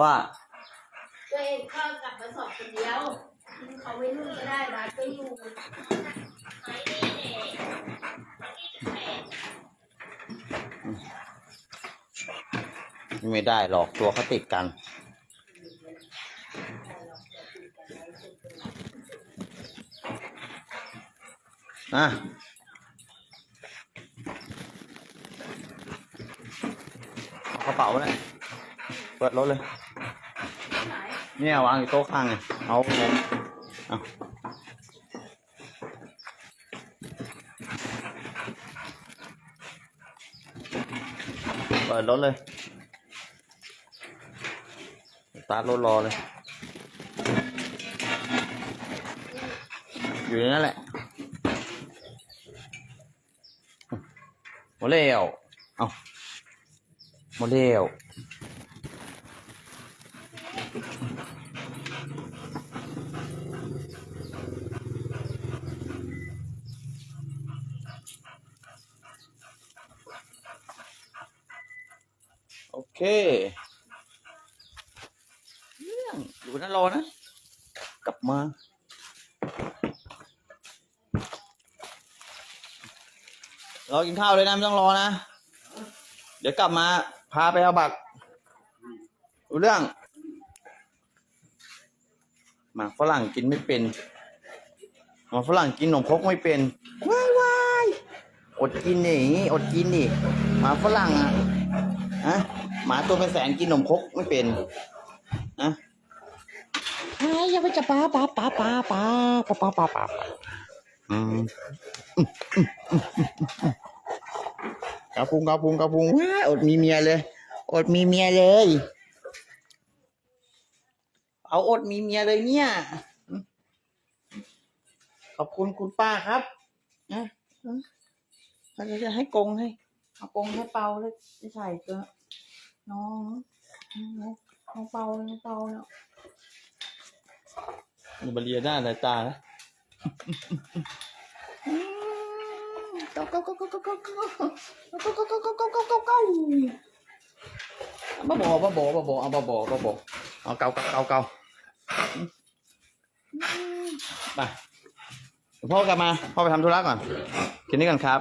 ว่าตัวเองก็กลับมาสอบคนเดียวเขาไม่นู่นก็ได้บาสก็อยู่ไหนนี่เนี่ยไม่ได้หรอกตัวเขาติดกัน อะเอากระเป๋าเลยเปิดรถเลยไหน เนี่ยวางอยู่โต๊ะข้างไงเอาเลยเอาเปิดรถเลยตาร์ทรถรอเลย อยู่ในนั่นแหละหมดแล้วเอาหมดแล้ว เคเรื่องอยู่นั่นรอนะ กลับมารอกินข้าวเลยนะไม่ต้องรอนะ เดี๋ยวกลับมา พาไปเอาบัตรรู้เรื่อง หมาฝรั่งกินไม่เป็น หมาฝรั่งกินขนมครกไม่เป็นว้ายว้ายอดกินนี่อดกินนี่หมาฝรั่งอะฮะ หมาตัวเป็นแสนกินนมคกไม่เป็นนะไอ้ยังไม่จะป้าป้าป้าป้าป้าป้าป้าป้าป้าอืมกระพุงกระพุงกระพุงว้าอดมีเมียเลย อดมีเมียเลย เอาอดมีเมียเลยเนี่ย ขอบคุณคุณป้าครับนะเราจะให้กงให้ เอากงให้เปาเลยจะใส่เกลือ น้องน้องน้องเปาน้องเปาเนาะนี่บาเรียด้านสายตานะเก้าเก้าเก้าเก้าเก้าเก้าเก้าเก้าเก้าเก้าเก้าเก้าเก้าเก้าเก้าเก้าบ้าบอบ้าบอบ้าบอเอาบ้าบอบ้าบอเอาเก้าเก้าเก้าเก้าไปเดี๋ยวพ่อกลับมาพ่อไปทำธุระก่อนคืนนี้กันครับ